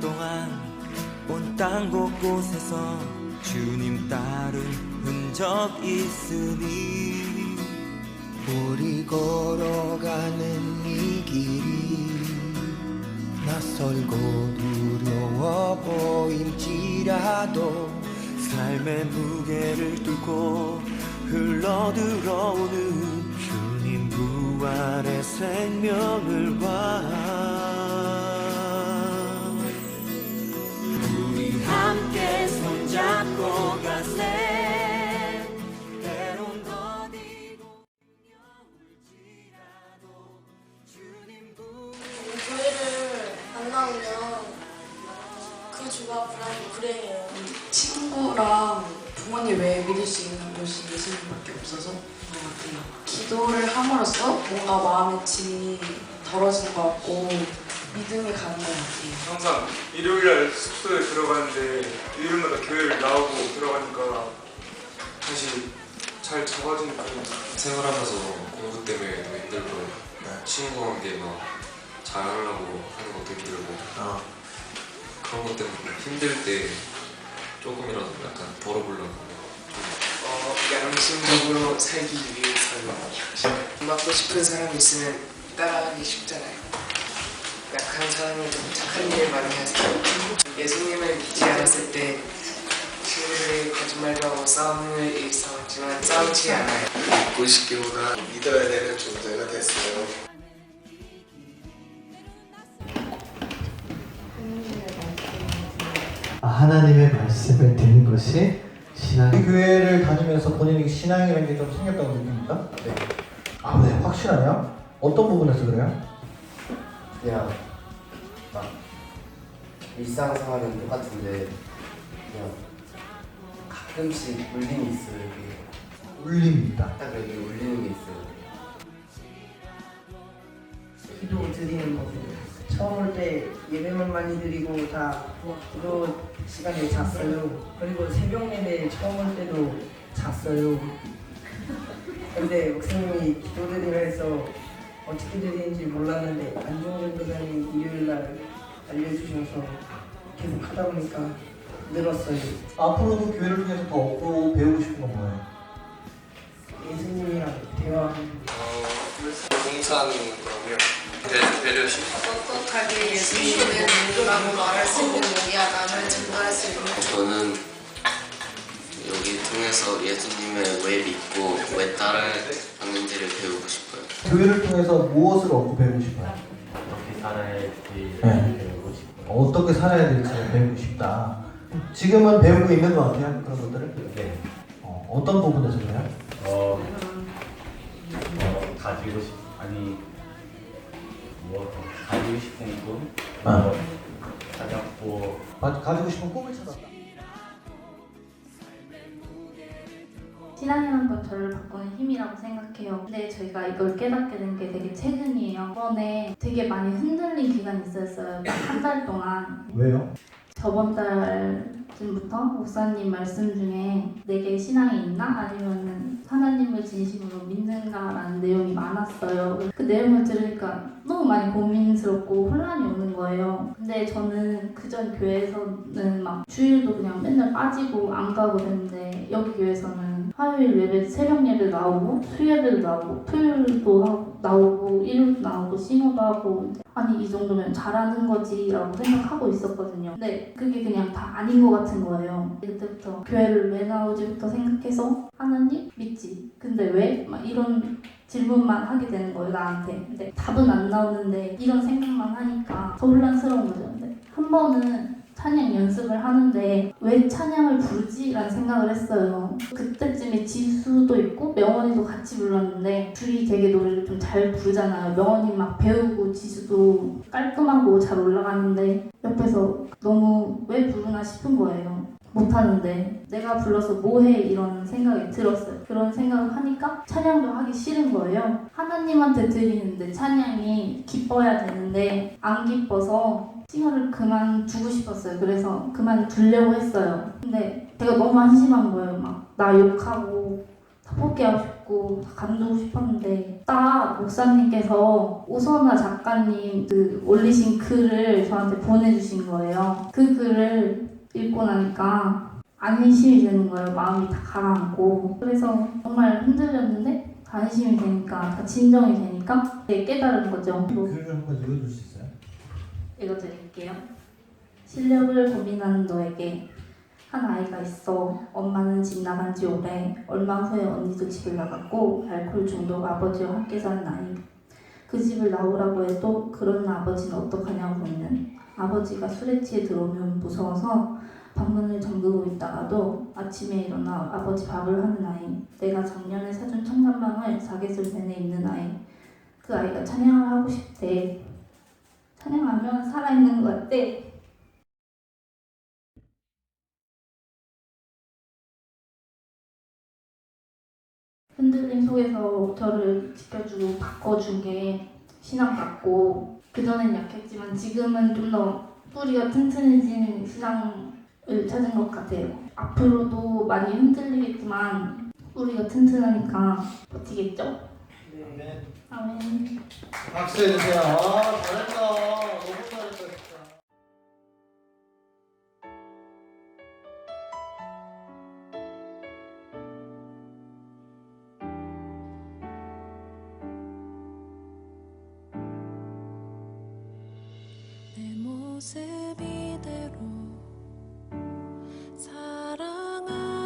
동안 온 땅 곳곳에서 주님 따른 흔적 있으니 우리 걸어가는 이 길이 낯설고 두려워 보일지라도 삶의 무게를 뚫고 흘러들어오는 주님 부활의 생명을 봐 그 주가 불안이 불행해요. 친구랑 부모님 외에 믿을 수 있는 곳이 예수님밖에 없어서 그런 것 같아요. 기도를 함으로써 뭔가 마음의 짐이 덜어진 것 같고 믿음이 가는 것 같아요. 항상 일요일날 숙소에 들어가는데 일요일마다 교회를 나오고 들어가니까 다시 잘 잡아지니까 생활하면서 공부 때문에 더 힘들고 친구 관계 막 잘하려고 하는 것도 힘들고 어. 그런 것 때문에 힘들 때 조금이라도 약간 덜어보려고 어, 양심적으로 살기 위해서는 맞고 싶은 사람이 있으면 따라하기 쉽잖아요. 약한 사람이 좀 착한 일을 많이 하세요. 예수님을 믿지 않았을 때 친구들이 거짓말도 하고 싸움을 일삼았지만 싸우지 않아요. 믿고 싶기보다 믿어야 되는 존재가 됐어요. 하나님의 말씀을 듣는 것이 신앙. 이 교회를 다니면서 본인이 신앙이라는 게 좀 생겼다고 느낍니까? 네. 아, 네, 확실하냐? 어떤 부분에서 그래요? 그냥 막 일상생활은 똑같은데 그냥 가끔씩 울림이 있어요. 이게 울립니다. 딱 여기 울리는 게 있어요. 기도 드리는 거 처음 올 때 예배만 많이 드리고 다 기도 시간에 잤어요. 그리고 새벽 예배 처음 올 때도 잤어요. 근데 목사님이 기도 드리면서 어떻게 드리는지 몰랐는데 안종준 교사님이 일요일 날 알려주셔서 계속 하다 보니까 늘었어요. 앞으로도 교회를 통해서 더 얻고 배우고 싶은 건 뭐예요? 예수님이랑 대화하는 봉사하는 거라고요 배, 배려심 떳떳하게 예수님은 누구라고 말할 수 있는 용이야 나를 증거할 수 있는 저는 여기 통해서 예수님을 왜 믿고 왜 따라하는지를 배우고 싶어요. 교회를 통해서 무엇을 얻고 배우고 싶어요? 어떻게 살아야지 네. 배우고 싶어요. 어떻게 살아야 될지 배우고 싶다. 지금은 배우고 있는 것 같아요. 그런 것들을. 네. 어, 어떤 부분에서 그래요? 어, 어 가지고 싶 아니 뭐 가지고 싶은 꿈 아. 뭐, 가졌고 가- 가지고 싶은 꿈을 찾았다. 신앙이라는 건 저를 바꾸는 힘이라고 생각해요. 근데 저희가 이걸 깨닫게 된 게 되게 최근이에요. 이번에 되게 많이 흔들린 기간이 있었어요. 한 달 동안. 왜요? 저번 달 쯤부터 목사님 말씀 중에 내게 신앙이 있나? 아니면 하나님을 진심으로 믿는가라는 내용이 많았어요. 그 내용을 들으니까 너무 많이 고민스럽고 혼란이 오는 거예요. 근데 저는 그전 교회에서는 막 주일도 그냥 맨날 빠지고 안 가고 그랬는데 여기 교회에서는 화요일 예배, 새벽 예배 나오고 수요예배도 나오고 토요일도 나오고 일요일도 나오고 신호도 하고 아니 이 정도면 잘하는 거지라고 생각하고 있었거든요. 근데 그게 그냥 다 아닌 것 같은 거예요. 그때부터 교회를 왜 나오지부터 생각해서 하나님 믿지. 근데 왜? 막 이런 질문만 하게 되는 거예요 나한테. 근데 답은 안 나오는데 이런 생각만 하니까 더 혼란스러운 거죠. 근데 한 번은 찬양 연습을 하는데 왜 찬양을 부르지라는 생각을 했어요. 그때쯤에 지수 도 있고 명원이도 같이 불렀는데 둘이 되게 노래를 좀 잘 부르잖아요. 명원이 막 배우고 지수도 깔끔하고 잘 올라가는데 옆에서 너무 왜 부르나 싶은 거예요. 못하는데 내가 불러서 뭐해 이런 생각이 들었어요. 그런 생각을 하니까 찬양도 하기 싫은 거예요. 하나님한테 드리는데 찬양이 기뻐야 되는데 안 기뻐서 싱어를 그만 두고 싶었어요. 그래서 그만 두려고 했어요. 근데 제가 너무 한심한 거예요. 막 나 욕하고 다 포기하고 싶고 붙잡고 감두고 싶었는데 딱 목사님께서 오선아 작가님 그 올리신 글을 저한테 보내주신 거예요. 그 글을 읽고 나니까 안심이 되는 거예요. 마음이 다 가라앉고 그래서 정말 흔들렸는데 안심이 되니까 다 진정이 되니까 되게 깨달은 거죠. 뭐 글을 한번 읽어줄 수 있어요? 읽어드릴게요. 실력을 고민하는 너에게 한 아이가 있어. 엄마는 집 나간 지 오래. 얼마 후에 언니도 집을 나갔고 알코올 중독 아버지와 함께 사는 아이. 그 집을 나오라고 해도 그런 아버지는 어떡하냐고 묻는 아버지가 술에 취해 들어오면 무서워서 방문을 잠그고 있다가도 아침에 일어나 아버지 밥을 하는 아이. 내가 작년에 사준 청담방을 사계절 내내 있는 아이. 그 아이가 찬양을 하고 싶대. 찬양하면 살아있는 것 같대. 흔들림 속에서 저를 지켜주고 바꿔준 게 신앙 같고 그전엔 약했지만 지금은 좀 더 뿌리가 튼튼해진 신앙을 찾은 것 같아요. 앞으로도 많이 흔들리겠지만 뿌리가 튼튼하니까 버티겠죠? 네. 아멘. 박수 해주세요. 아, 잘했다. 너무 잘 모습 이대로 사랑하시네.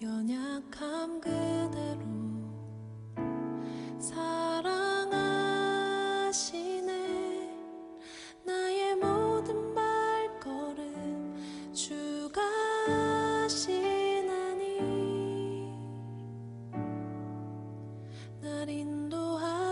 연약함 그대로 사랑하시네. 나의 모든 발걸음 주가 하시나니 날 인도하소서